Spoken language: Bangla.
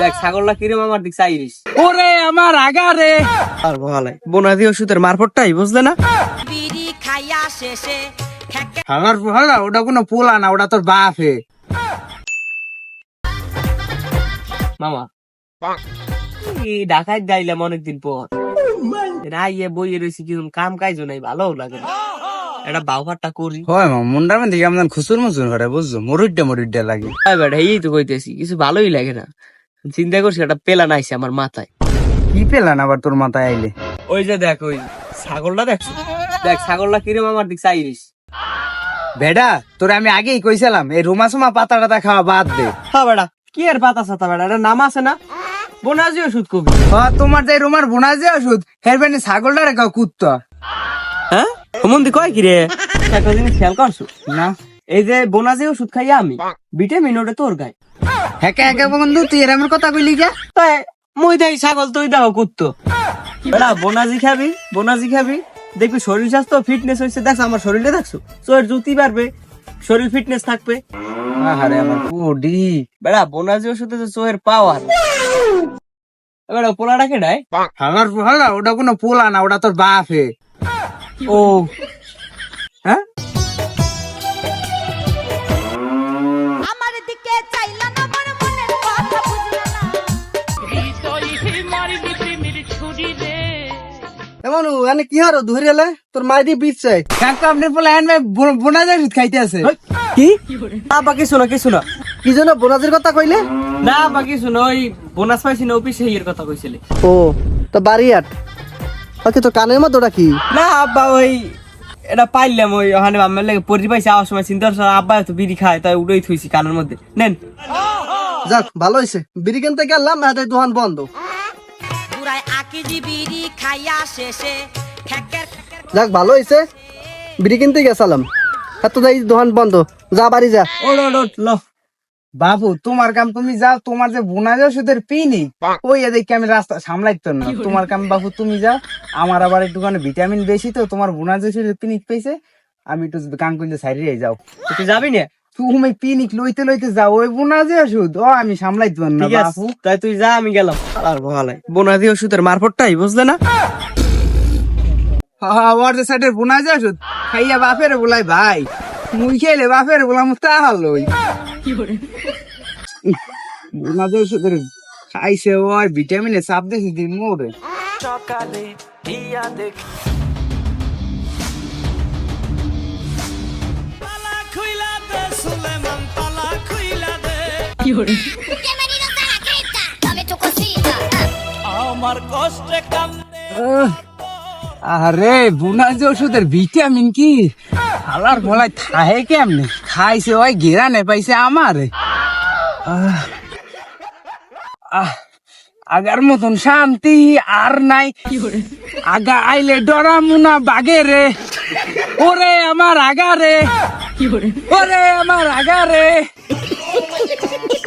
দেখ ছাগলটা কিরম আমার দিক চাইরিস। ওরে আমার আগা রে। আর বহালাই বোনাদি ওষুধের মারফতটাই বুঝলে না? বিড়ি খাইয়া শেষে আমার ভালো ওটা কোনো পোলা না ওটা তোর বাপ। হে মামা। এই ঢাকায় যাইলাম অনেকদিন পর। রাইয়ে বইয়ে রয়েছি কিন্তু কাম কাজ নাই ভালো লাগে না। একটা বাউহারটা করি। হয় মা মুন্ডার মধ্যে কেমন খুচুর মুচুর করে বুঝছ? মরুড্ডা মরুড্ডা লাগে। হ্যাঁ বেটা এই তো কইতেছি কিছু ভালোই লাগে না। চিন্তা করছি একটা পেলা নাইছে আমার মাথায়। কি পেলান আবার তোর মাথায় আইলে? ওই যে দেখ ওই ছাগলটা দেখছ দেখ ছাগলটা কিরম আমার দিক চাইরিস। বেডা তোর আমি আগেই কইছিলাম এই রুমা সুমা পাতা টাতা খাওয়া বাদ দে। হ্যাঁ বেটা কি আর পাতা সাতা বেডা? এটা নাম আছে না? বোনাজি ওষুধ কবি। হ্যাঁ, তোমার যে রুমার বোনা যে ওষুধ হেরবেনি ছাগলটা রেখা কুত্তা। হ্যাঁ? মন্দি কয় কি রে একটা জিনিস খেয়াল করছ? না। এই যে বোনাজি ওষুধ খাই আমি ভিটামিন ওটা তোর গায়ে। হেকে হেকে বন্ধু তুই এরমের কথা কইলি কে তাই মুই দেই ছাগল তুই দাও কুত্তো। বেটা বোনাজি খাবি বোনাজি খাবি। দেখবি শরীর স্বাস্থ্য ফিটনেস হয়েছে দেখ আমার শরীরটা দেখছ? তোর জুতি বাড়বে শরীর ফিটনেস থাকবে। আরে আমার পুডি। বেড়া বোনাজি ওষুধে তো চোহের পাওয়ার বেড়া পোলাটাকে নাই আমার ভালো ওটা কোনো পোলা না ওটা তোর বাপ। ও এনে কি তোর মাইদি বিচ চাই। কাকু আপনার পোলা এন বোনা যে ওষুধ খাইতে আছে। কি? না বা কিছু না কিছু না কি জন্য বোনাজের কথা কইলে? না বা কিছু না ওই বোনাস পাইছি না অফিসে ইয়ের কথা কইছিলে। ও তো বাড়ি আট ওকে তো কানের মধ্যে ওটা কি? না আব্বা ওই এটা পাইলাম ওই ওখানে আমার লাগে পরি পাইছে আওয়ার সময় চিন্তা করছে আব্বা তো বিড়ি খায় তাই উড়েই থুইছি কানের মধ্যে। নেন। যাক ভালো হয়েছে বিড়ি কিনতে গেলাম দোকান বন্ধ। বিড়ি খাইয়া শেষে যাক ভালো হয়েছে বিড়ি কিনতে গেছিলাম। এত যাই দোকান বন্ধ। যা বাড়ি যা। ল। বাবু তোমার কাম তুমি যাও তোমার যে বোনা যে ওষুধের পিনি ওই এদিকে আমি রাস্তা সামলাইতো না। তোমার কাম বাবু তুমি যাও। আমার আবার একটুখানি ভিটামিন বেশি তো তোমার বোনা যে ওষুধের পিনিক পেয়েছে আমি একটু কাম করলে সাইডে যাও। তুই যাবি না? তুমি পিনিক লইতে লইতে যাও ওই বোনা যে ওষুধ। ও আমি সামলাইতে পারব না বাপু। তাই তুই যা আমি গেলাম। আর বহালাই বোনাদি ওষুধের মারফতটাই বুঝলে না? ওর যে সাইডের বোনা যে ওষুধ খাইয়া বাপের বলাই ভাই। মুই খেলে বাপের বলাম তা হলো বোনা যে ওষুধের খাইছে ওই ভিটামিনে চাপ দেখি দিন মোরে আহ, আরে বুনা যে ওষুধের ভিটামিন কি? হালার ভোলাই থাহে কেমনে? খাইছে ওই ঘেরা নে পাইছে আমার। আগার মতন শান্তি আর নাই। আগা আইলে ডরা মুনা বাগে রে। ওরে আমার আগা রে। ওরে আমার আগা রে।